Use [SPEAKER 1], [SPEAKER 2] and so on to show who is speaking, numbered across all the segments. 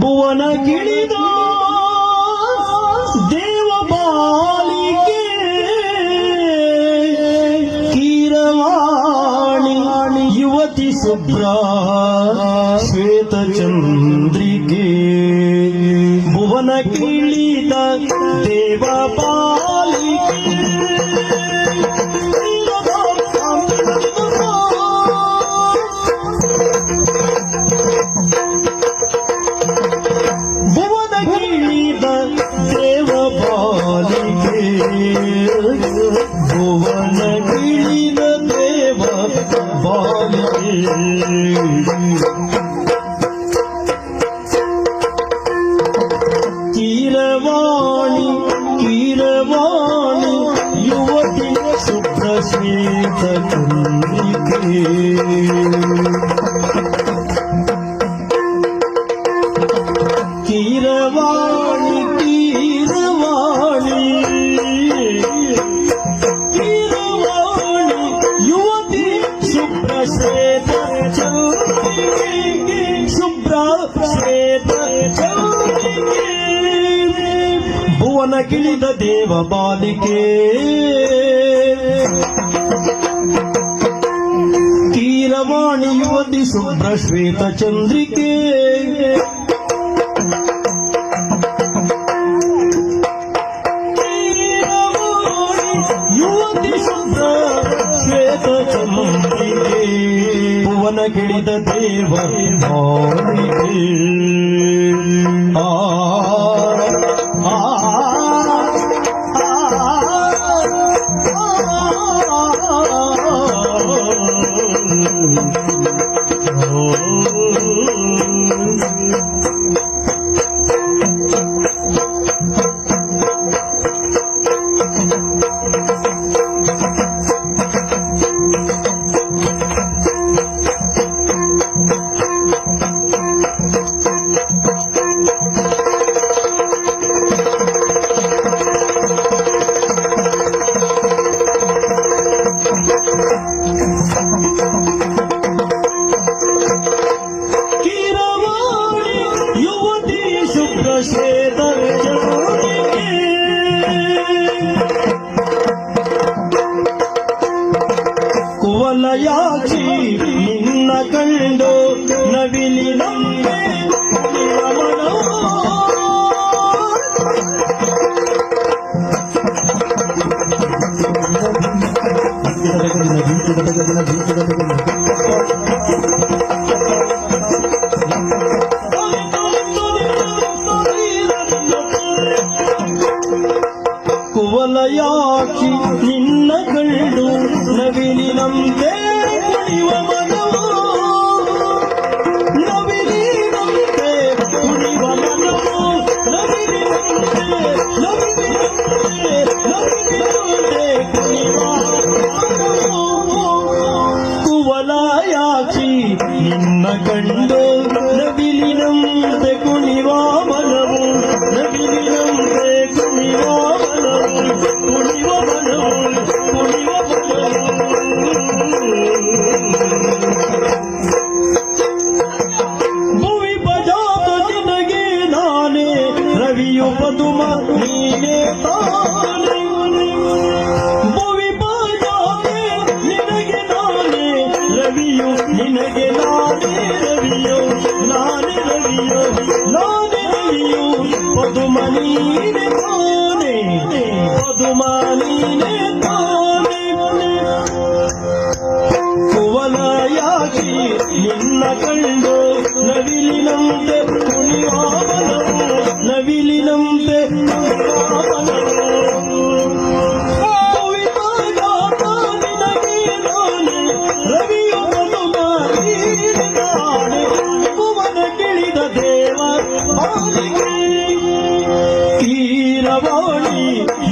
[SPEAKER 1] ಭುವನ ಗಿಳಿದ ದೇವ ಬಾಲಿಕೆ ಕೀರವಾಣಿ ಯುವತಿ ಶ್ವೇತ ಚಂದ್ರಿಕೆ ಭುವನ ಕಿಳಿದ ದೇವ ಭುವನ ಗಿಳಿದ ದೇವ ಬಾಲಿಕೆ. ಕೀರವಾಣಿ ಯುವತಿ ಶುಭ್ರ ಶ್ವೇತ ಚಂದ್ರಿಕೆ. ಯುವತಿ ಶುಭ್ರ ಶ್ವೇತ ಚಂದ್ರಿಕೆ ಭುವನ ಗಿಳಿದ ದೇವ ಕುವಲಯಾಕ್ಷಿ ನಿನ್ನ ಕಂಡು ನವಿಲಿ ನಮ್ಮೆ ಕುವಲಯಾಕ್ಷಿ ರವಿಯು ಪದುಮ ನೀನೇ ತಾನೇ ಭುವಿ ಬಜಾತೆ ನಿನಗೆ ನಾನೇ ರವಿಯು ನಿನಗೆ ನಾನೇ ರವಿಯು ನಾನೇ ರವಿಯು ನಾನೇ ರವಿಯು ಪದುಮ ನೀನೆ ತಾನೇ ಪದುಮ ನೀನೆ ತಾನೇ ಕುವಲಯಾಗಿ ನಿನ್ನ ಕಂಡು ನವಿಲಿನಂತೆ ಕೀರವಾಣಿ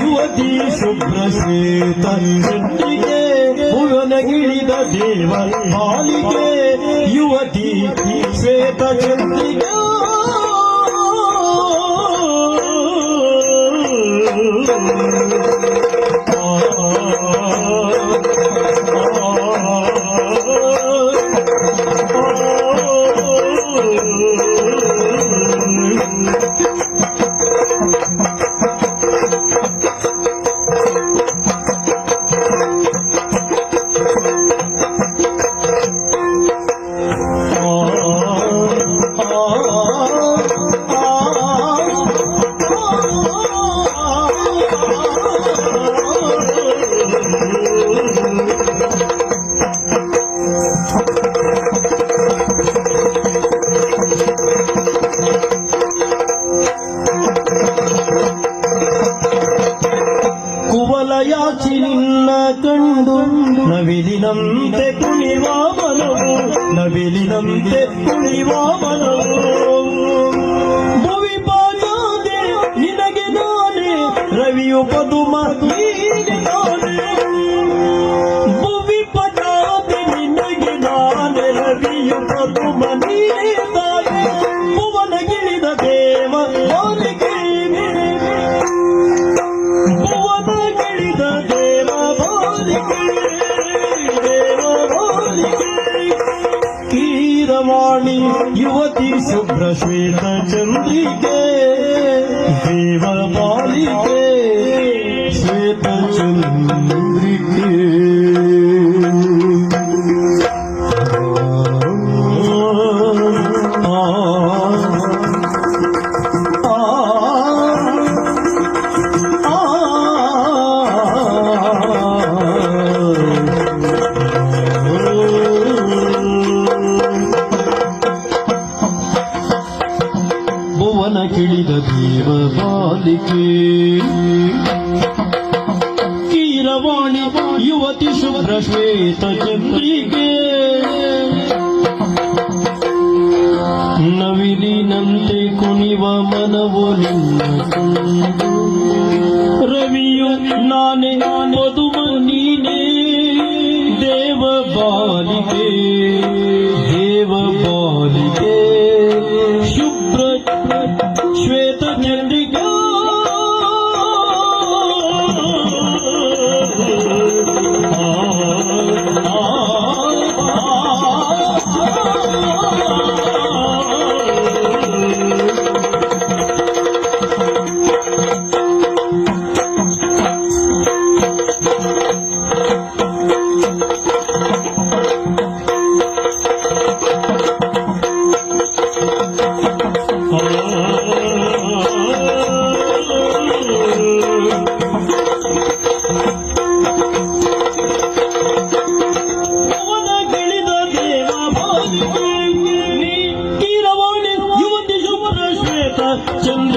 [SPEAKER 1] ಯುವತಿ ಶುಭ್ರ ಶ್ವೇತ ಚಂದ್ರಿಕೆ ಭುವನಗಿಳಿದ ದೇವ ಬಾಲಿಕೆ ಯುವತಿ ಶ್ವೇತ ಚಂದ್ರಿಕೆ ಆ ಚಾಚಿ ನಿನ್ನ ಕಂಡು ನವಿಲಿನಂತೆ ಕುಣಿವ ಮನವು ನವಿಲಿನಂತೆ ಕುಣಿವ ಮನವು. ಭುವಿ ಪಾದಾದೆ ನಿನಗೆ ನಾನೇ, ರವಿಯು ಪದುಮ ನೀನೆ युवती सुप्रस्वेत च मृत्ये देवमाणि 当年。真